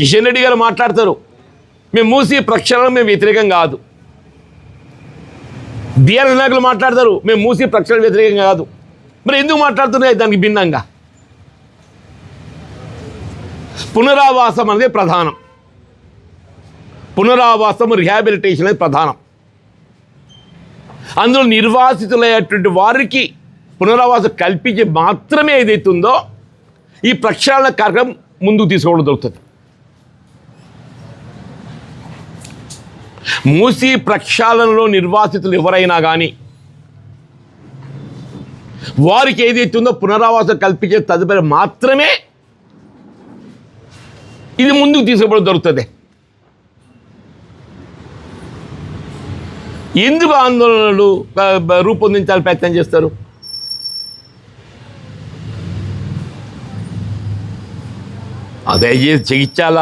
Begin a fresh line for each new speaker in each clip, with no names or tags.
కిషన్ రెడ్డి గారు మాట్లాడతారు. మేము మూసి ప్రక్షాళన మేము వ్యతిరేకం కాదు. బీఆర్ఎస్ నాయకులు మాట్లాడతారు మేము మూసి ప్రక్షాళన వ్యతిరేకం కాదు. మరి ఎందుకు మాట్లాడుతున్నాయి దానికి భిన్నంగా? పునరావాసం అనేది ప్రధానం. పునరావాసం రిహాబిలిటేషన్ అనేది ప్రధానం. అందులో నిర్వాసితులయ్యేటువంటి వారికి పునరావాసం కల్పించి మాత్రమే ఏదైతుందో ఈ ప్రక్షాళన కార్యక్రమం ముందుకు తీసుకోవడం దొరుకుతుంది మూసి ప్రక్షాళనలో నిర్వాసితులు ఎవరైనా కానీ వారికి ఏదైతే ఉందో పునరావాసం కల్పించే తదుపరి మాత్రమే ఇది ముందుకు తీసుకోవడం దొరుకుతుంది ఎందుకు ఆందోళనలు రూపొందించాలి రూపొందించాలని ప్రయత్నం చేస్తారు? అదే చే- జగిత్యాల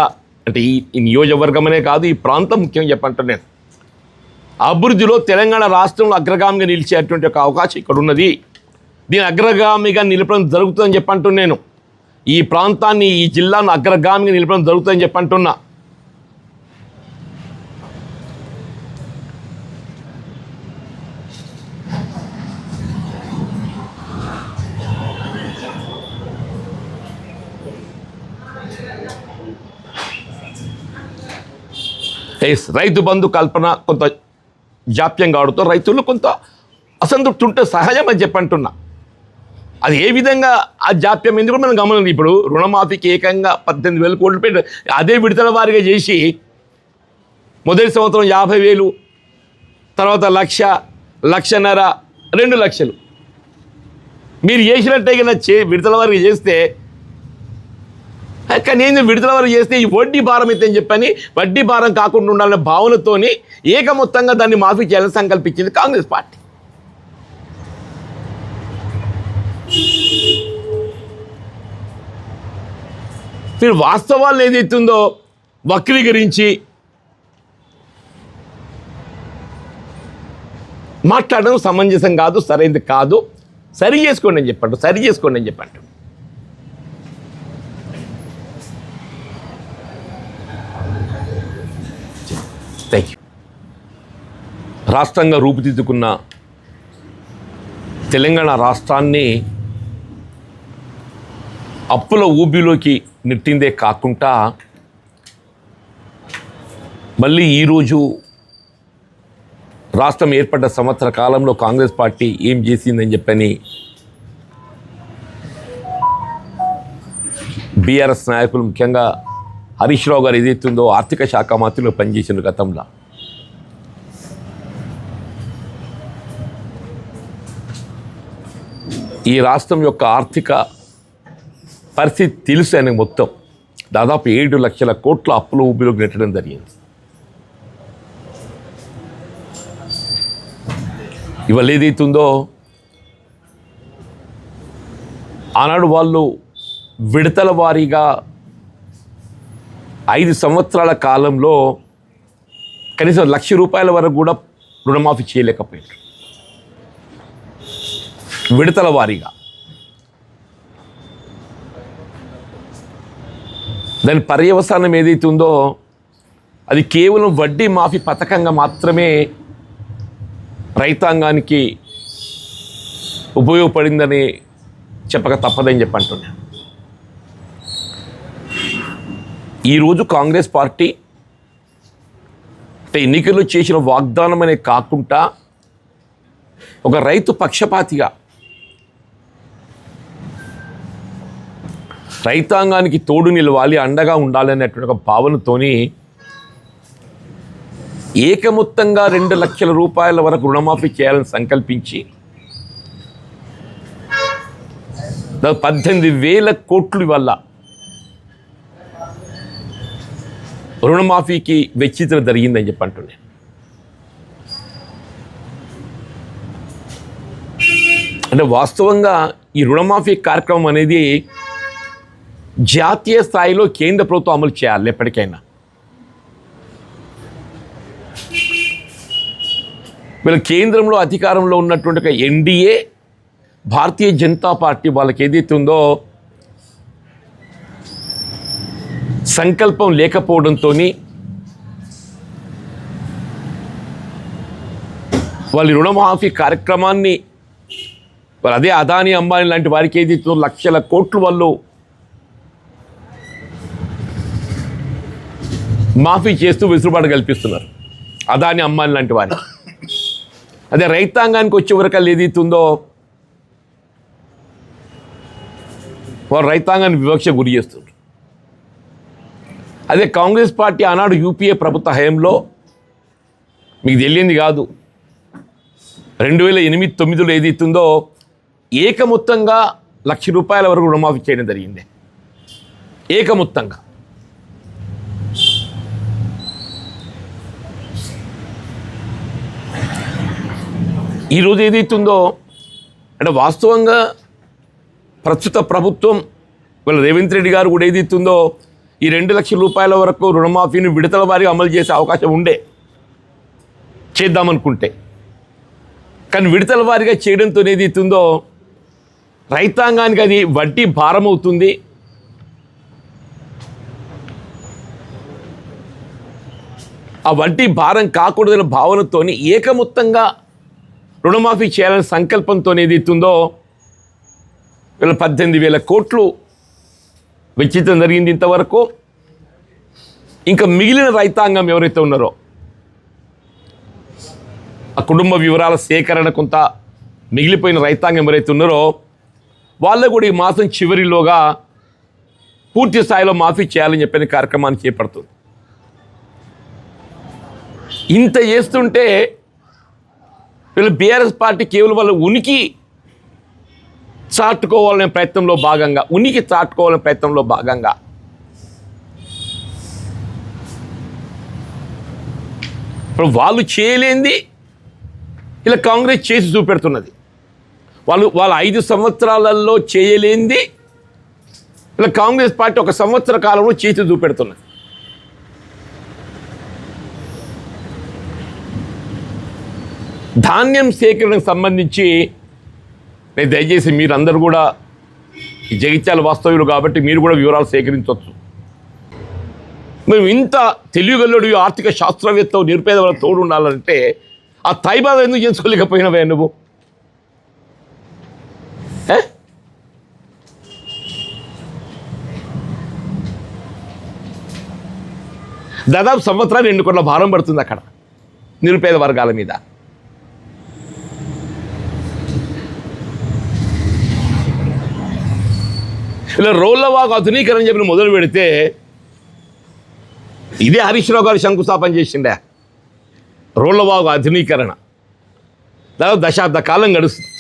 అంటే ఈ నియోజకవర్గమనే కాదు ఈ ప్రాంతం ముఖ్యం చెప్పంటాను నేను. అభివృద్ధిలో తెలంగాణ రాష్ట్రంలో అగ్రగామిగా నిలిచేటువంటి ఒక అవకాశం ఇక్కడ ఉన్నది దీని అగ్రగామిగా నిలపడం జరుగుతుందని చెప్పంటున్నాను నేను. ఈ ప్రాంతాన్ని ఈ జిల్లాను అగ్రగామిగా నిలపడం జరుగుతుందని చెప్పంటున్నా. రైతు బంధు కల్పన కొంత జాప్యం కావడంతో రైతులు కొంత అసంతృప్తి ఉంటే సహజం అని చెప్పంటున్నా అది ఏ విధంగా ఆ జాప్యం ఎందుకు మనం గమనం ఇప్పుడు రుణమాఫీకి ఏకంగా పద్దెనిమిది వేలు కోట్లు పెట్టి అదే విడతల వారిగా చేసి మొదటి సంవత్సరం యాభై వేలు తర్వాత లక్ష లక్షన్నర రెండు లక్షలు. మీరు చేసినట్టే కన్నా చే విడతల వారికి చేస్తే కానీ ఏంది విడుదల వరకు చేస్తే ఈ వడ్డీ భారం అయితే అని చెప్పని వడ్డీ భారం కాకుండా ఉండాలనే భావనతోని ఏకమొత్తంగా దాన్ని మాఫీ చేయాలని సంకల్పించింది కాంగ్రెస్ పార్టీ. మీరు వాస్తవాలను ఏదైతుందో వక్రీకరించి మాట్లాడడం సమంజసం కాదు సరైనది కాదు. సరి చేసుకోండి అని చెప్పండి సరి చేసుకోండి అని చెప్పండి. థ్యాంక్ యూ రాష్ట్రంగా రూపుదిద్దుకున్న తెలంగాణ రాష్ట్రాన్ని అప్పుల ఊబిలోకి నెట్టిందే కాకుండా మళ్ళీ ఈరోజు రాష్ట్రం ఏర్పడ్డ సంవత్సర కాలంలో కాంగ్రెస్ పార్టీ ఏం చేసిందని చెప్పని బీఆర్ఎస్ నాయకులు ముఖ్యంగా హరీష్ రావు గారు ఏదైతుందో ఆర్థిక శాఖ మంత్రిలో పనిచేసిన గతంలో. ఈ రాష్ట్రం యొక్క ఆర్థిక పరిస్థితి తెలుసు ఆయనకు మొత్తం. దాదాపు ఏడు లక్షల కోట్ల అప్పులు ఊబిలోకి నెట్టడం జరిగింది. ఇవాళ ఏదైతుందో ఆనాడు వాళ్ళు విడతల వారీగా ఐదు సంవత్సరాల కాలంలో కనీసం లక్ష రూపాయల వరకు కూడా రుణమాఫీ చేయలేకపోయారు. విడతల వారీగా. దాని పర్యవసానం ఏదైతే ఉందో అది కేవలం వడ్డీ మాఫీ పథకంగా మాత్రమే రైతాంగానికి ఉపయోగపడిందని చెప్పక తప్పదని చెప్పి అంటున్నాను ఈరోజు కాంగ్రెస్ పార్టీ అంటే ఎన్నికల్లో చేసిన వాగ్దానం అనే కాకుండా ఒక రైతు పక్షపాతిగా రైతాంగానికి తోడు నిలవాలి అండగా ఉండాలి అనేటువంటి ఒక భావనతోని ఏకమొత్తంగా రెండు లక్షల రూపాయల వరకు రుణమాఫీ చేయాలని సంకల్పించి పద్దెనిమిది వేల కోట్లు వల్ల రుణమాఫీకి వెచ్చితం జరిగిందని చెప్పి అంటున్నాను అంటే వాస్తవంగా ఈ రుణమాఫీ కార్యక్రమం అనేది జాతీయ స్థాయిలో కేంద్ర ప్రభుత్వం అమలు చేయాలి ఎప్పటికైనా. వీళ్ళ కేంద్రంలో అధికారంలో ఉన్నటువంటి ఎన్డీఏ భారతీయ జనతా పార్టీ వాళ్ళకి ఏదైతే ఉందో సంకల్పం లేకపోవడంతో వాళ్ళ రుణమాఫీ కార్యక్రమాన్ని మరి అదే అదాని అంబానీ లాంటి వారికి ఏది లక్షల కోట్లు వాళ్ళు మాఫీ చేస్తూ వెసులుబాటు కల్పిస్తున్నారు. అదాని అంబానీ లాంటి వారిని. అదే రైతాంగానికి వచ్చే వరకు ఏది ఇస్తుందో వారు రైతాంగాన్ని వివక్ష గురి చేస్తున్నారు అదే కాంగ్రెస్ పార్టీ ఆనాడు యూపీఏ ప్రభుత్వ హయంలో మీకు తెలియంది కాదు. రెండు వేల ఎనిమిది తొమ్మిదిలో ఏది ఇస్తుందో ఏకమొత్తంగా లక్ష రూపాయల వరకు రుణమాఫీ చేయడం జరిగింది. ఏకమొత్తంగా. ఈరోజు ఏదైతుందో అంటే వాస్తవంగా ప్రస్తుత ప్రభుత్వం వీళ్ళ రేవంత్ రెడ్డి గారు కూడా ఏదైతుందో ఈ రెండు లక్షల రూపాయల వరకు రుణమాఫీని విడతల వారిగా అమలు చేసే అవకాశం ఉండే. చేద్దామనుకుంటే. కానీ విడతల వారిగా చేయడంతో ఇస్తుందో రైతాంగానికి అది వడ్డీ భారం అవుతుంది. ఆ వడ్డీ భారం కాకూడదనే భావనతోని ఏకమొత్తంగా రుణమాఫీ చేయాలనే సంకల్పంతో ఏదైతుందో వీళ్ళ పద్దెనిమిది వేల కోట్లు వెచ్చించడం జరిగింది ఇంతవరకు. ఇంకా మిగిలిన రైతాంగం ఎవరైతే ఉన్నారో ఆ కుటుంబ వివరాల సేకరణ కొంత మిగిలిపోయిన రైతాంగం ఎవరైతే ఉన్నారో వాళ్ళు కూడా ఈ మాసం చివరిలోగా పూర్తి స్థాయిలో మాఫీ చేయాలని చెప్పిన కార్యక్రమాన్ని చేపడుతుంది ఇంత చేస్తుంటే వీళ్ళు బీఆర్ఎస్ పార్టీ కేవలం వాళ్ళ ఉనికి చాటుకోవాలనే ప్రయత్నంలో భాగంగా ఉనికి చాటుకోవాలనే ప్రయత్నంలో భాగంగా. ఇప్పుడు వాళ్ళు చేయలేంది ఇలా కాంగ్రెస్ చేసి చూపెడుతున్నది. వాళ్ళు వాళ్ళ ఐదు సంవత్సరాలలో చేయలేంది ఇలా కాంగ్రెస్ పార్టీ ఒక సంవత్సర కాలంలో చేసి చూపెడుతున్నది. ధాన్యం సేకరణకు సంబంధించి నేను దయచేసి మీరందరూ కూడా ఈ జగిత్యాల వాస్తవ్యులు కాబట్టి మీరు కూడా వివరాలు సేకరించవచ్చు. మేము ఇంత తెలివిగల్లుడు ఆర్థిక శాస్త్రవేత్త నిరుపేద వాళ్ళ తోడు ఉండాలంటే ఆ తాయిబాధ ఎందుకు చేసుకోలేకపోయినవే నువ్వు? దాదాపు సంవత్సరాలు ఎన్నుకున్న భారం పడుతుంది అక్కడ నిరుపేద వర్గాల మీద. ఇలా రోళ్ళవాగు ఆధునీకరణ చెప్పిన మొదలు పెడితే ఇదే హరీష్ రావు గారు శంకుస్థాపన చేసిండే. రోళ్ళవాగు ఆధునీకరణ. దాదాపు దశాబ్ద కాలం గడుస్తుంది.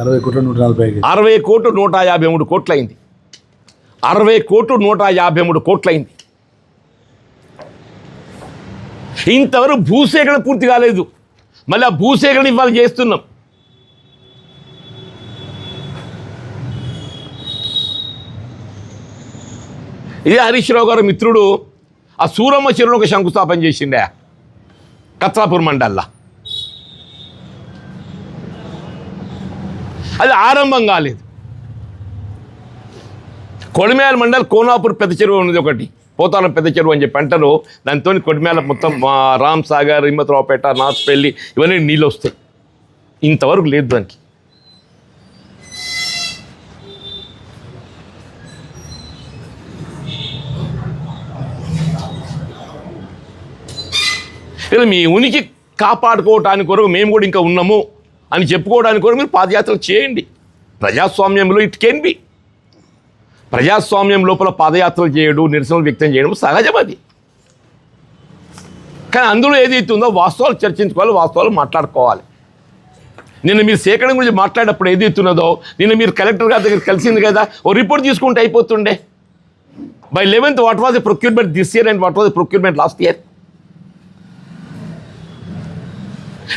అరవై కోట్ల నూట నలభై
అరవై కోట్లు నూట యాభై మూడు కోట్లయింది. అరవై కోట్లు నూట యాభై మూడు కోట్లయింది. ఇంతవరకు భూసేకరణ పూర్తి కాలేదు. మళ్ళీ ఆ భూసేకరణ ఇవాళ చేస్తున్నాం. ఇదే హరీష్ రావు గారు మిత్రుడు. ఆ సూరమ్మ చెరువును ఒక శంకుస్థాపన చేసిండే. కత్రాపూర్ మండల్లా. అది ఆరంభం కాలేదు. కొడిమేల మండల్ కోనాపూర్ పెద్ద చెరువు ఉన్నది ఒకటి. పోతారం పెద్ద చెరువు అని చెప్పి అంటారు. దాంతో కొడిమేల మొత్తం రామ్ సాగర్ హిమ్మతరావుపేట నాస్పల్లి ఇవన్నీ నీళ్ళు వస్తాయి. ఇంతవరకు లేదు దానికి. లేదా మీ ఉనికి కాపాడుకోవటానికి కొరకు మేము కూడా ఇంకా ఉన్నాము అని చెప్పుకోవడానికి కొరకు మీరు పాదయాత్రలు చేయండి. ప్రజాస్వామ్యంలో ఇట్ కెన్ బి ప్రజాస్వామ్యం లోపల పాదయాత్రలు చేయడం నిరసనలు వ్యక్తం చేయడం సహజం అది. కానీ అందులో ఏదైతే ఉందో వాస్తవాలు చర్చించుకోవాలి వాస్తవాలు మాట్లాడుకోవాలి. నిన్న మీరు సేకరణ గురించి మాట్లాడేటప్పుడు ఏదైతున్నదో నిన్న మీరు కలెక్టర్ గారి దగ్గర కలిసింది కదా ఓ రిపోర్ట్ తీసుకుంటే అయిపోతుండే. By eleventh what was the procurement this year and what was the procurement last year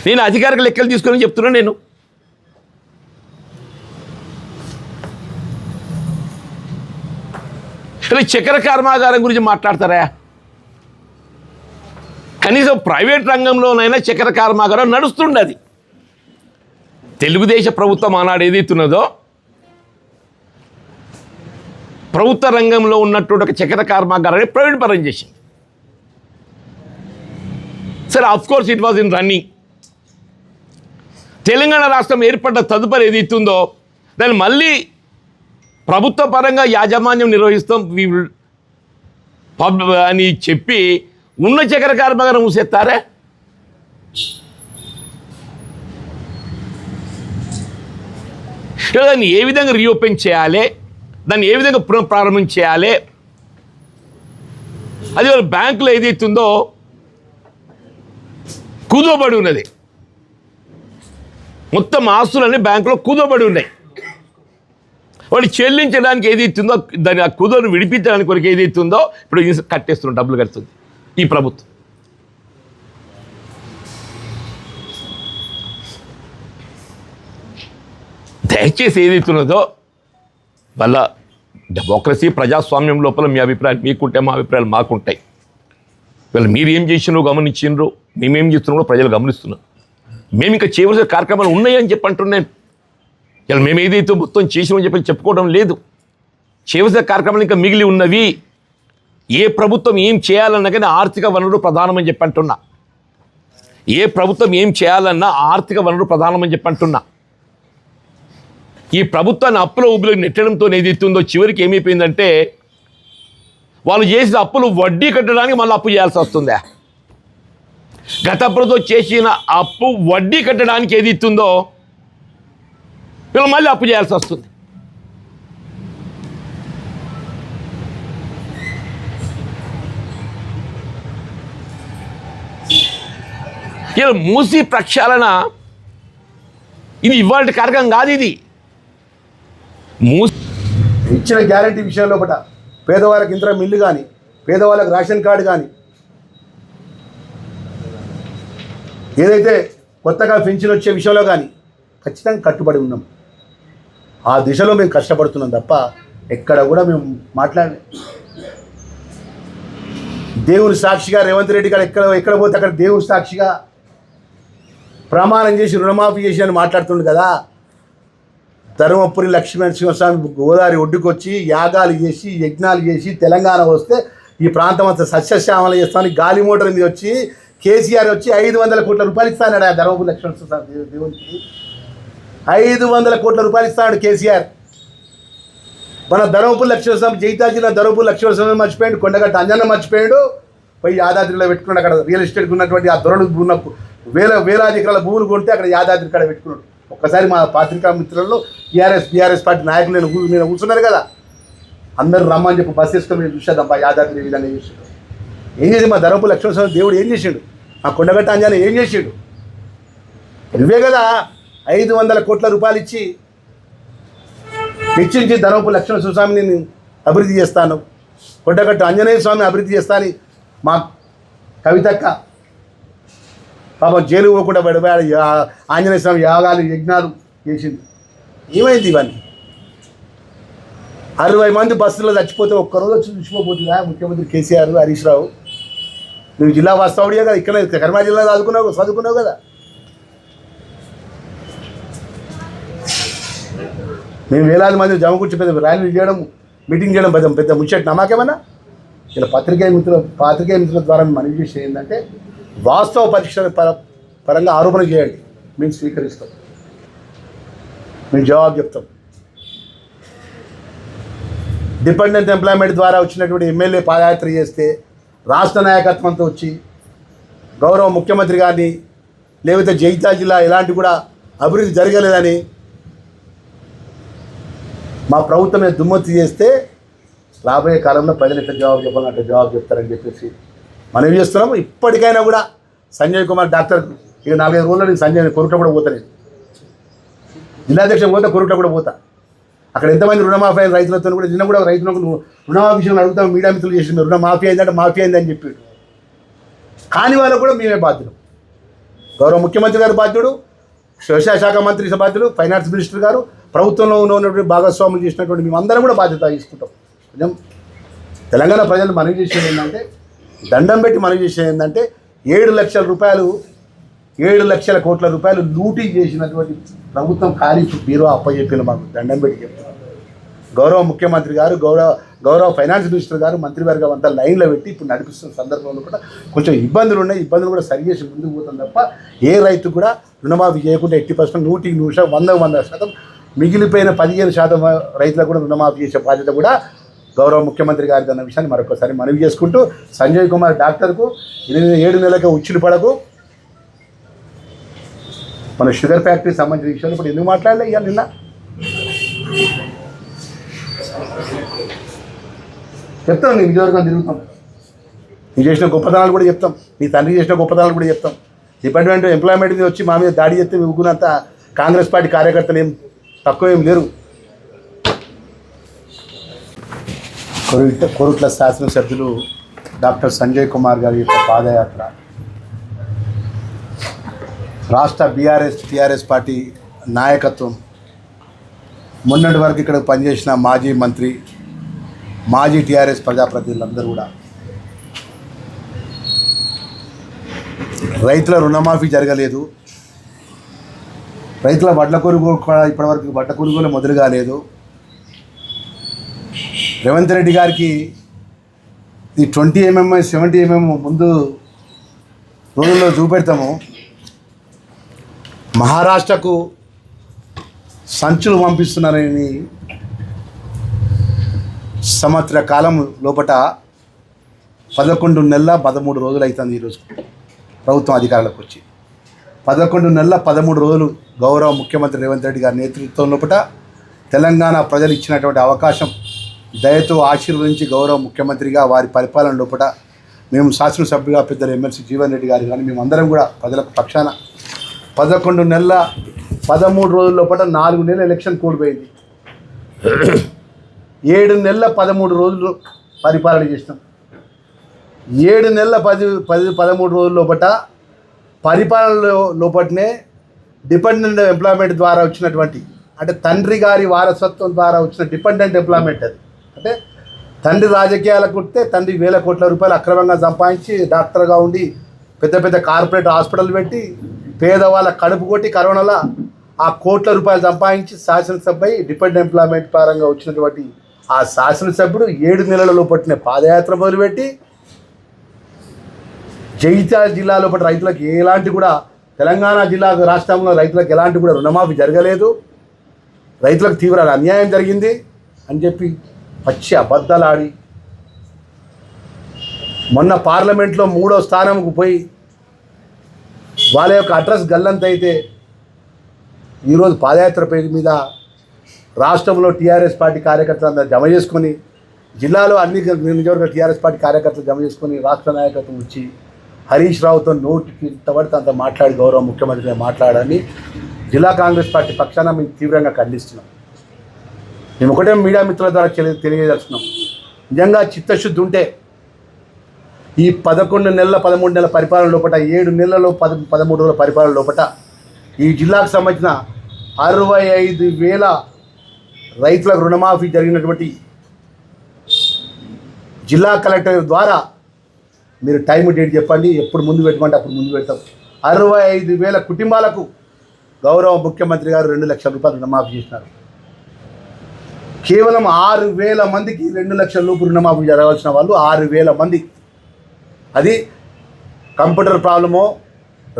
నేను అధికారిక లెక్కలు తీసుకొని చెప్తున్నాను నేను. చక్కెర కర్మాగారం గురించి మాట్లాడతారా? కనీసం ప్రైవేట్ రంగంలోనైనా చక్కెర కర్మాగారం నడుస్తుండది. తెలుగుదేశ ప్రభుత్వం ఆనాడు ఏదైతున్నదో ప్రభుత్వ రంగంలో ఉన్నటువంటి ఒక చక్కెర కర్మాగారాన్ని ప్రైవేట్ పరం చేసింది. సరే of course it was in running Telangana రాష్ట్రం ఏర్పడ్డ తదుపరి ఏది ఇస్తుందో దాన్ని మళ్ళీ ప్రభుత్వ పరంగా యాజమాన్యం నిర్వహిస్తాం పబ్ అని చెప్పి ఉన్న చక్ర కార్మగారం మూసేస్తారే? దాన్ని ఏ విధంగా రీఓపెన్ చేయాలి? దాన్ని ఏ విధంగా పునఃప్రారంభం చేయాలి? అది వాళ్ళ బ్యాంకులో ఏదైతుందో కుదోబడి ఉన్నది. మొత్తం ఆస్తులన్నీ బ్యాంకులో కుదబడి ఉన్నాయి. వాళ్ళు చెల్లించడానికి ఏది ఇస్తుందో దాని ఆ కుదోను విడిపించడానికి కొరకు ఏది ఇస్తుందో ఇప్పుడు ఇది కట్టేస్తున్నారు డబ్బులు కడుతుంది. ఈ ప్రభుత్వం. దయచేసి ఏది ఇస్తున్నదో వల్ల డెమోక్రసీ ప్రజాస్వామ్యం లోపల మీ అభిప్రాయాలు మీకుంటే మా అభిప్రాయాలు మాకుంటాయి. వీళ్ళు మీరు ఏం చేసినారో గమనించిండ్రు మేమేం చేస్తున్నారో ప్రజలు గమనిస్తున్నారు. మేము ఇంకా చేయవలసిన కార్యక్రమాలు ఉన్నాయని చెప్పి అంటున్నాను. ఇలా మేము ఏదైతే మొత్తం చేసామని చెప్పి చెప్పుకోవడం లేదు. చేయవలసిన కార్యక్రమాలు ఇంకా మిగిలి ఉన్నవి. ఏ ప్రభుత్వం ఏం చేయాలన్నా కానీ ఆర్థిక వనరులు ప్రధానమని చెప్పి అంటున్నా. ఏ ప్రభుత్వం ఏం చేయాలన్నా ఆర్థిక వనరులు ప్రధానమని చెప్పి అంటున్నా. ఈ ప్రభుత్వాన్ని అప్పుల ఊబిలో నెట్టడంతో ఏదైతుందో చివరికి ఏమైపోయిందంటే వాళ్ళు చేసిన అప్పులు వడ్డీ కట్టడానికి మళ్ళీ అప్పు చేయాల్సి వస్తుందా? గత ప్రభుత్వం చేసిన అప్పు వడ్డీ కట్టడానికి ఏది ఇస్తుందో వీళ్ళు మళ్ళీ అప్పు చేయాల్సి వస్తుంది. ఇలా మూసి ప్రక్షాళన ఇది ఇవాళ కార్యక్రమం కాదు ఇది. మూసి
ఇచ్చిన గ్యారంటీ విషయంలో పట పేదవాళ్ళకి ఇంత మిల్లు కానీ పేదవాళ్ళకి రేషన్ కార్డు కానీ ఏదైతే కొత్తగా పెన్షన్ వచ్చే విషయంలో కానీ ఖచ్చితంగా కట్టుబడి ఉన్నాం. ఆ దిశలో మేము కష్టపడుతున్నాం తప్ప ఎక్కడ కూడా మేము మాట్లాడలే. దేవుని సాక్షిగా రేవంత్ రెడ్డి గారు ఎక్కడ ఎక్కడ పోతే అక్కడ దేవుని సాక్షిగా ప్రమాణం చేసి రుణమాఫీ చేసి అని మాట్లాడుతుండు కదా. ధర్మపురి లక్ష్మీనరసింహస్వామి గోదావరి ఒడ్డుకొచ్చి యాగాలు చేసి యజ్ఞాలు చేసి తెలంగాణ వస్తే ఈ ప్రాంతం అంతా సస్యశ్యామల చేస్తామని గాలి మోటార్ మీద వచ్చి కేసీఆర్ వచ్చి ఐదు వందల కోట్ల రూపాయలు ఇస్తాడు ఆ ధర్మపురి లక్ష్మీనరసింహస్వామి దేవునికి. ఐదు వందల కోట్ల రూపాయలు ఇస్తాడు కేసీఆర్. మన ధర్మపురి లక్ష్మీనరసింహ జైతా జిల్లా ధర్మపురి స్వామి మర్చిపోయాడు కొండగట్ట అంజన్న మర్చిపోయాడు పోయి యాదాద్రిలో పెట్టుకున్నాడు అక్కడ రియల్ ఎస్టేట్కి ఉన్నటువంటి ఆ దొరలు ఉన్న వేల వేలాది ఎకరాల భూములు కొంటే అక్కడ యాదాద్రి కాడ పెట్టుకున్నాడు. ఒక్కసారి మా పాత్రికా మిత్రుల్లో టీఆర్ఎస్ బీఆర్ఎస్ పార్టీ నాయకులు నేను నేను కూర్చున్నారు కదా. అందరూ రమ్మని చెప్పి బస్ వేసుకొని మేము చూసేద్దాం యాదాద్రి విధంగా చేసాడు. ఏం చేసి మా ధర్మపురి లక్ష్మణ దేవుడు ఏం చేసాడు? ఆ కొండగట్ట అంజాన ఏం చేసాడు? నువ్వే కదా ఐదు వందల కోట్ల రూపాయలు ఇచ్చి వెచ్చించి ధర్మపు లక్ష్మణ స్వామిని అభివృద్ధి చేస్తాను. కొండగట్ట ఆంజనేయ స్వామిని అభివృద్ధి చేస్తాను మా కవితక్క పాపం జైలు పోకుండా పడిపోయాడు ఆంజనేయ స్వామి యాగాలు యజ్ఞాలు చేసింది. ఏమైంది ఇవన్నీ? అరవై మంది బస్సులో చచ్చిపోతే ఒక్కరోజు చూసిపోతుందా ముఖ్యమంత్రి కేసీఆర్ హరీష్ రావు? నువ్వు జిల్లా వాస్తవుడియే కదా ఇక్కడ కర్మా జిల్లా చదువుకున్నావు చదువుకున్నావు కదా. మేము వేలాది మంది జమ కూర్చి పెద్ద ర్యాలీలు చేయడం మీటింగ్ చేయడం పెద్ద పెద్ద ముచ్చట్ నమాకేమన్నా? ఇలా పత్రికా మిత్రుల పాత్రికేయ మిత్రుల ద్వారా మేము మనవి చేసి ఏంటంటే వాస్తవ పరీక్ష పర పరంగా ఆరోపణ చేయండి. మేము స్వీకరిస్తాం. మేము జవాబు చెప్తాం. డిపెండెంట్ ఎంప్లాయ్మెంట్ ద్వారా వచ్చినటువంటి ఎమ్మెల్యే పాదయాత్ర చేస్తే రాష్ట్ర నాయకత్వంతో వచ్చి గౌరవ ముఖ్యమంత్రి గారిని లేకపోతే జగిత్యాల జిల్లా ఎలాంటి కూడా అభివృద్ధి జరగలేదని మా ప్రభుత్వం దుమ్మతి చేస్తే రాబోయే కాలంలో ప్రజలు ఎట్లా జవాబు చెప్పాలంటే జవాబు చెప్తారని చెప్పేసి మనం చేస్తున్నాము ఇప్పటికైనా కూడా సంజయ్ కుమార్ డాక్టర్ ఇక నాలుగైదు రోజుల్లో నేను సంజయ్ కొరుట కూడా పోతా నేను జిల్లాధ్యక్షం పోతే కొరుట కూడా పోతా. అక్కడ ఎంతమంది రుణమాఫీ అయిన రైతులతో కూడా నిన్న కూడా రైతులకు నువ్వు అడుగుతాం మీడియా మిత్రులు చేసింది రుణమాఫీ అయిందంటే మాఫీ అయిందని చెప్పాడు. కాని వాళ్ళకు కూడా మేమే బాధ్యులు. గౌరవ ముఖ్యమంత్రి గారు బాధ్యుడు వ్యవసాయ శాఖ మంత్రి బాధ్యులు ఫైనాన్స్ మినిస్టర్ గారు ప్రభుత్వంలో ఉన్నటువంటి భాగస్వాములు చేసినటువంటి మేమందరం కూడా బాధ్యత తీసుకుంటాం. కొంచెం తెలంగాణ ప్రజలు మనవి చేసేది ఏంటంటే దండం పెట్టి మనవి చేసేది ఏంటంటే ఏడు లక్షల రూపాయలు ఏడు లక్షల కోట్ల రూపాయలు లూటీ చేసినటువంటి ప్రభుత్వం ఖాళీ బీరో అప్పచెప్పిన మాకు దండం పెట్టి చెప్తున్నారు గౌరవ ముఖ్యమంత్రి గారు గౌరవ గౌరవ ఫైనాన్స్ మినిస్టర్ గారు మంత్రివర్గం అంతా లైన్లో పెట్టి ఇప్పుడు నడిపిస్తున్న సందర్భంలో కూడా కొంచెం ఇబ్బందులు ఉన్నాయి. ఇబ్బందులు కూడా సరి చేసి ముందుకు పోతుంది తప్ప ఏ రైతు కూడా రుణమాఫీ చేయకుండా ఎట్టి పర్సెంట్ నూటికి నూట వంద వంద శాతం మిగిలిపోయిన పదిహేను శాతం రైతులకు కూడా రుణమాఫీ చేసే బాధ్యత కూడా గౌరవ ముఖ్యమంత్రి గారి అన్న విషయాన్ని మరొకసారి మనవి చేసుకుంటూ సంజయ్ కుమార్ డాక్టర్కు ఎనిమిది ఏడు నెలలకు ఉచ్చులు పడకు. మన షుగర్ ఫ్యాక్టరీకి సంబంధించిన విషయాలు ఇప్పుడు ఎందుకు మాట్లాడలే ఇవాళ నిన్న? చెప్తాం నీ విజయవర్గం తిరుగుతాం. నీ చేసిన గొప్పతనాలు కూడా చెప్తాం. నీ తండ్రి చేసిన గొప్పతనాలు కూడా చెప్తాం. డిపార్ట్మెంట్ ఎంప్లాయ్మెంట్ మీద వచ్చి మా మీద దాడి చేస్తే ఊకున్నంత కాంగ్రెస్ పార్టీ కార్యకర్తలు ఏం తక్కువ ఏం లేరు. కొరుట్ల శాసనసభ్యులు డాక్టర్ సంజయ్ కుమార్ గారి యొక్క పాదయాత్ర. రాష్ట్ర బీఆర్ఎస్ టీఆర్ఎస్ పార్టీ నాయకత్వం. మొన్నటి వరకు ఇక్కడ పనిచేసిన మాజీ మంత్రి మాజీ టీఆర్ఎస్ ప్రజాప్రతినిధులందరూ కూడా. రైతుల రుణమాఫీ జరగలేదు. రైతుల వడ్ల కొనుగోలు కూడా ఇప్పటివరకు వడ్ల కొనుగోలు మొదలు కాలేదు. రేవంత్ రెడ్డి గారికి ఈ ట్వంటీ ఎంఎం సెవెంటీ ఎంఎం ముందు రోజుల్లో చూపెడతాము. మహారాష్ట్రకు సంచులు పంపిస్తున్నారని సంవత్సర కాలం లోపట పదకొండు నెలల పదమూడు రోజులు అవుతుంది ఈరోజు. ప్రభుత్వం అధికారులకు వచ్చి. పదకొండు నెలల పదమూడు రోజులు గౌరవ ముఖ్యమంత్రి రేవంత్ రెడ్డి గారి నేతృత్వం లోపట తెలంగాణ ప్రజలు ఇచ్చినటువంటి అవకాశం దయతో ఆశీర్వదించి గౌరవ ముఖ్యమంత్రిగా వారి పరిపాలన లోపట మేము శాసనసభ్యుగా పెద్దలు ఎమ్మెల్సీ జీవన్ రెడ్డి గారు కానీ మేమందరం కూడా ప్రజలకు పక్షాన పదకొండు నెలల పదమూడు రోజుల లోపల నాలుగు నెలల ఎలక్షన్ కూడిపోయింది ఏడు నెలల పదమూడు రోజులు పరిపాలన చేసినాం. ఏడు నెలల పది పది పదమూడు రోజుల లోపట పరిపాలన లోపటనే డిపెండెంట్ ఎంప్లాయ్మెంట్ ద్వారా వచ్చినటువంటి అంటే తండ్రి గారి వారసత్వం ద్వారా వచ్చిన డిపెండెంట్ ఎంప్లాయ్మెంట్ అది. అంటే తండ్రి రాజకీయాలకు ఉంటే తండ్రి వేల కోట్ల రూపాయలు అక్రమంగా సంపాదించి డాక్టర్గా ఉండి పెద్ద పెద్ద కార్పొరేట్ హాస్పిటల్ పెట్టి పేదవాళ్ళ కడుపు కొట్టి కరోనాలో ఆ కోట్ల రూపాయలు సంపాదించి శాసనసభపై డిపెండ్ ఎంప్లాయ్మెంట్ పరంగా వచ్చినటువంటి ఆ శాసనసభ్యుడు ఏడు నెలలలో పట్టిన పాదయాత్ర మొదలుపెట్టి జగిత్యాల జిల్లాలో పట్టిన రైతులకు ఎలాంటి కూడా తెలంగాణ జిల్లా రాష్ట్రంలో రైతులకు ఎలాంటి కూడా రుణమాఫీ జరగలేదు. రైతులకు తీవ్ర అన్యాయం జరిగింది అని చెప్పి పచ్చి అబద్ధాలు ఆడి మొన్న పార్లమెంట్లో మూడో స్థానంకు పోయి వాళ్ళ యొక్క అడ్రస్ గల్లంత అయితే ఈరోజు పాదయాత్ర పేరు మీద రాష్ట్రంలో టీఆర్ఎస్ పార్టీ కార్యకర్తలు అందరూ జమ చేసుకొని జిల్లాలో అన్ని నియోజకవర్గ టీఆర్ఎస్ పార్టీ కార్యకర్తలు జమ చేసుకొని రాష్ట్ర నాయకత్వం వచ్చి హరీష్ రావుతో నోటికి ఇంతవరకు అంత మాట్లాడి గౌరవ ముఖ్యమంత్రిగా మాట్లాడని జిల్లా కాంగ్రెస్ పార్టీ పక్షాన మేము తీవ్రంగా ఖండిస్తున్నాం. మేము ఒకటే మీడియా మిత్రుల ద్వారా తెలియ తెలియజేస్తున్నాం నిజంగా చిత్తశుద్ధి ఉంటే ఈ పదకొండు నెలల పదమూడు నెలల పరిపాలన లోపల ఏడు నెలలలో పద పదమూడు రోజుల పరిపాలన లోపల ఈ జిల్లాకు సంబంధించిన అరవై ఐదు వేల రైతులకు రుణమాఫీ జరిగినటువంటి జిల్లా కలెక్టర్ ద్వారా మీరు టైం డేట్ చెప్పండి. ఎప్పుడు ముందు పెట్టమంటే అప్పుడు ముందు పెడతాం. అరవై ఐదు వేల కుటుంబాలకు గౌరవ ముఖ్యమంత్రి గారు రెండు లక్షల రూపాయలు రుణమాఫీ చేసినారు. కేవలం ఆరు వేల మందికి రెండు లక్షల రూపాయలు రుణమాఫీ జరగాల్సిన వాళ్ళు ఆరు వేల మంది. అది కంప్యూటర్ ప్రాబ్లమో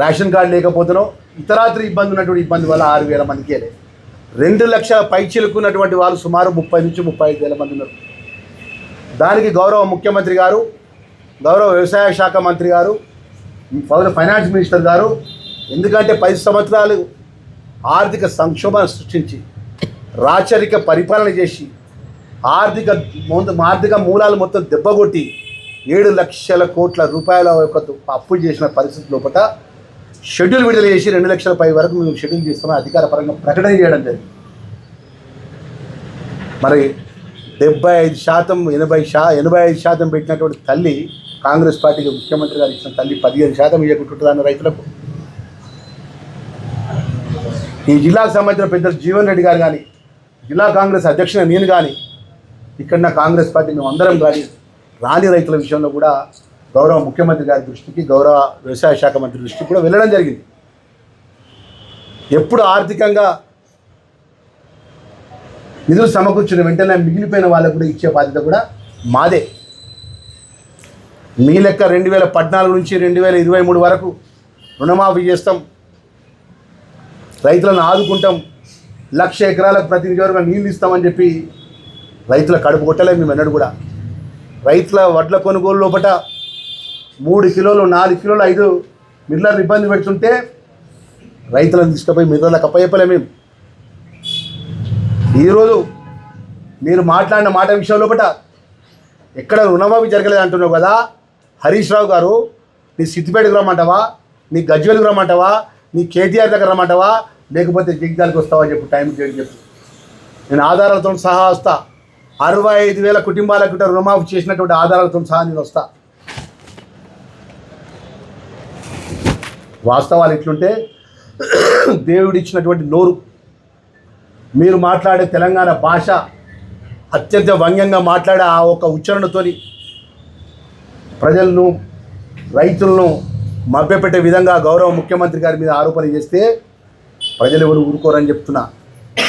రేషన్ కార్డు లేకపోతేనో ఇతరాత్ర ఇబ్బంది ఉన్నటువంటి ఇబ్బంది వల్ల ఆరు వేల మందికే లేదు. రెండు లక్షల పైచిలుకున్నటువంటి వాళ్ళు సుమారు ముప్పై నుంచి ముప్పై ఐదు వేల మంది ఉన్నారు. దానికి గౌరవ ముఖ్యమంత్రి గారు గౌరవ వ్యవసాయ శాఖ మంత్రి గారు పౌర ఫైనాన్స్ మినిస్టర్ గారు ఎందుకంటే పది సంవత్సరాలు ఆర్థిక సంక్షోభాన్ని సృష్టించి రాచరిక పరిపాలన చేసి ఆర్థిక ఆర్థిక మూలాలు మొత్తం దెబ్బగొట్టి ఏడు లక్షల కోట్ల రూపాయల యొక్క అప్పు చేసిన పరిస్థితి లోపల షెడ్యూల్ విడుదల చేసి రెండు లక్షల పై వరకు మేము షెడ్యూల్ చేస్తామని అధికార పరంగా ప్రకటన చేయడం జరిగింది. మరి డెబ్బై ఐదు శాతం ఎనభై శా ఎనభై ఐదు శాతం పెట్టినటువంటి తల్లి కాంగ్రెస్ పార్టీకి ముఖ్యమంత్రి గారు ఇచ్చిన తల్లి పదిహేను శాతం ఇవ్వకుంటుందన్న రైతులకు? ఈ జిల్లాకు సంబంధించిన పెద్దలు జీవన్ రెడ్డి గారు కానీ జిల్లా కాంగ్రెస్ అధ్యక్షుని నేను కానీ ఇక్కడ కాంగ్రెస్ పార్టీ మేము అందరం కానీ రాని రైతుల విషయంలో కూడా గౌరవ ముఖ్యమంత్రి గారి దృష్టికి గౌరవ వ్యవసాయ శాఖ మంత్రి దృష్టికి కూడా వెళ్ళడం జరిగింది. ఎప్పుడు ఆర్థికంగా నిధులు సమకూర్చిన వెంటనే మిగిలిపోయిన వాళ్ళకు కూడా ఇచ్చే బాధ్యత కూడా మాదే. మీ లెక్క రెండు వేల పద్నాలుగు నుంచి రెండు వేల ఇరవై మూడు వరకు రుణమాఫీ చేస్తాం. రైతులను ఆదుకుంటాం. లక్ష ఎకరాలకు ప్రతి నియోజకవర్గం నీళ్ళు ఇస్తామని చెప్పి రైతుల కడుపు కొట్టలే మేము ఎన్నడూ కూడా. రైతుల వడ్ల కొనుగోలు లోపట మూడు కిలోలు నాలుగు కిలోలు ఐదు మిల్లర్లు ఇబ్బంది పెడుతుంటే రైతులను తీసుకుపోయి మిల్లర్లకు అప్పయ్యపలే మేము. ఈరోజు మీరు మాట్లాడిన మాట విషయం లోపట ఎక్కడ రుణమాఫీ జరగలేదు అంటున్నావు కదా? హరీష్ రావు గారు నీ సిద్దిపేటకు రమ్మంటావా నీ గజ్వేల్కి రమ్మంటావా నీ కేటీఆర్ దగ్గర రమ్మంటావా? లేకపోతే జగిత్యాలకు వస్తావా చెప్పు టైం చేయండి చెప్పు. నేను ఆధారాలతో సహా వస్తా. అరవై ఐదు వేల కుటుంబాలకు రుణమాఫీ చేసినటువంటి ఆధారాలతో సహా నేను వస్తా. వాస్తవాలు ఎట్లుంటే దేవుడిచ్చినటువంటి నోరు. మీరు మాట్లాడే తెలంగాణ భాష అత్యంత వ్యంగ్యంగా మాట్లాడే ఆ ఒక ఉచ్చారణతోని ప్రజలను రైతులను మభ్యపెట్టే విధంగా గౌరవ ముఖ్యమంత్రి గారి మీద ఆరోపణ చేస్తే ప్రజలు ఎవరు ఊరుకోరని చెప్తున్నా.